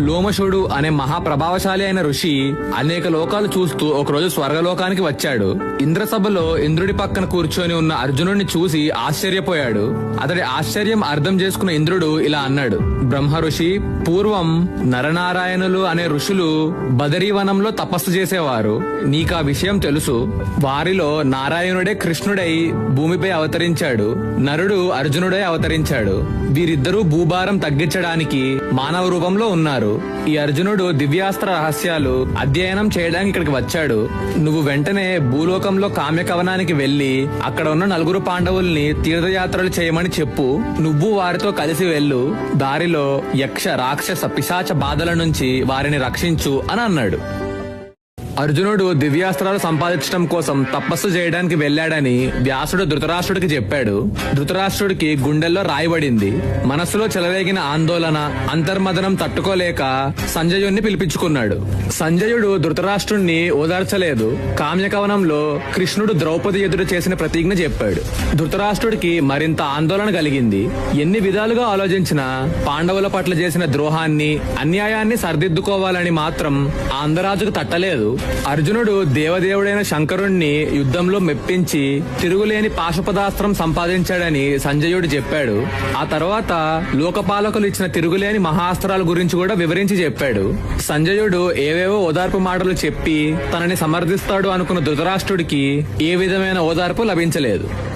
లోమశుడు అనే మహాప్రభావశాలి అయిన ఋషి అనేక లోకాలు చూస్తూ ఒకరోజు స్వర్గలోకానికి వచ్చాడు. ఇంద్రసభలో ఇంద్రుడి పక్కన కూర్చొని ఉన్న అర్జునుడిని చూసి ఆశ్చర్యపోయాడు. అతడి ఆశ్చర్యం అర్థం చేసుకున్న ఇంద్రుడు ఇలా అన్నాడు. బ్రహ్మ ఋషి పూర్వం నరనారాయణులు అనే ఋషులు బదరీవనంలో తపస్సు చేసేవారు. నీకా విషయం తెలుసు. వారిలో నారాయణుడే కృష్ణుడై భూమిపై అవతరించాడు. నరుడు అర్జునుడై అవతరించాడు. వీరిద్దరూ భూభారం తగ్గించడానికి మానవ రూపంలో ఉన్నారు. ఈ అర్జునుడు దివ్యాస్త్ర రహస్యాలు అధ్యయనం చేయడానికి ఇక్కడికి వచ్చాడు. నువ్వు వెంటనే భూలోకంలో కామ్య కవనానికి వెళ్ళి అక్కడ ఉన్న నలుగురు పాండవుల్ని తీర్థయాత్రలు చేయమని చెప్పు. నువ్వు వారితో కలిసి వెళ్ళు. దారిలో యక్ష రాక్షస పిశాచ బాధల నుంచి వారిని రక్షించు అని అన్నాడు. అర్జునుడు దివ్యాస్త్రాలు సంపాదించడం కోసం తపస్సు చేయడానికి వెళ్ళాడని వ్యాసుడు ధృతరాష్ట్రుడికి చెప్పాడు. ధృతరాష్ట్రుడికి గుండెల్లో రాయబడింది మనస్సులో చెలరేగిన ఆందోళన అంతర్మదనం తట్టుకోలేక సంజయుణ్ణి పిలిపించుకున్నాడు. సంజయుడు ధృతరాష్ట్రుణ్ణి ఓదార్చలేదు. కామ్యకవనంలో కృష్ణుడు ద్రౌపది ఎదురు చేసిన ప్రతిజ్ఞ చెప్పాడు. ధృతరాష్ట్రుడికి మరింత ఆందోళన కలిగింది. ఎన్ని విధాలుగా ఆలోచించినా పాండవుల పట్ల చేసిన ద్రోహాన్ని అన్యాయాన్ని సరిదిద్దుకోవాలని మాత్రం ఆంధ్రరాజుకు తట్టలేదు. అర్జునుడు దేవదేవుడైన శంకరుణ్ణి యుద్ధంలో మెప్పించి తిరుగులేని పాశుపదాస్త్రం సంపాదించాడని సంజయుడు చెప్పాడు. ఆ తర్వాత లోకపాలకులు ఇచ్చిన తిరుగులేని మహాస్త్రాల గురించి కూడా వివరించి చెప్పాడు. సంజయుడు ఏవేవో ఓదార్పు మాటలు చెప్పి తనని సమర్థిస్తాడు అనుకున్న ధృతరాష్ట్రుడికి ఏ విధమైన ఓదార్పు లభించలేదు.